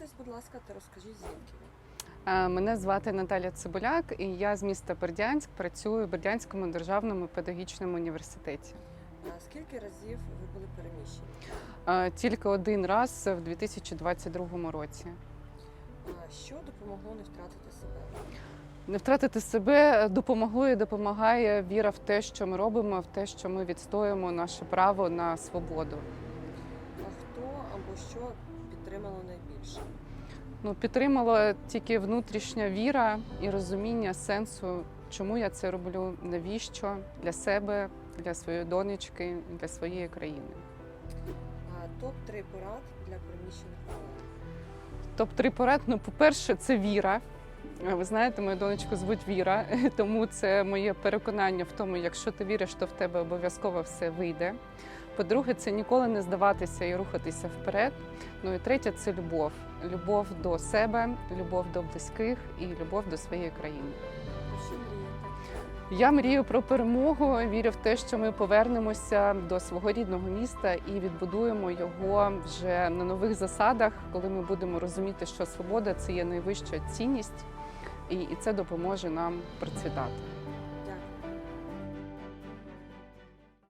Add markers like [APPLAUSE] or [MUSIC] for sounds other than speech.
Представтесь, будь ласка, та розкажіть звідки ви. Мене звати Наталя Цибуляк, і я з міста Бердянськ працюю в Бердянському державному педагогічному університеті. Скільки разів ви були переміщені? Тільки один раз в 2022 році. Що допомогло не втратити себе? Не втратити себе допомогло і допомагає віра в те, що ми робимо, в те, що ми відстоюємо наше право на свободу. А хто або що підтримало найбільше? Ну, підтримала тільки внутрішня віра і розуміння сенсу, чому я це роблю, навіщо для себе, для своєї донечки, для своєї країни. А Топ-3 порад для переміщених колег. Топ-3 порад, ну, по-перше, це віра. Ви знаєте, мою донечку звуть Віра, [LAUGHS] тому це моє переконання в тому, якщо ти віриш, то в тебе обов'язково все вийде. По-друге, це ніколи не здаватися і рухатися вперед. Ну і третє це любов. Любов до себе, любов до близьких і любов до своєї країни. Я мрію про перемогу. Вірю в те, що ми повернемося до свого рідного міста і відбудуємо його вже на нових засадах, коли ми будемо розуміти, що свобода це є найвища цінність, і це допоможе нам процвітати.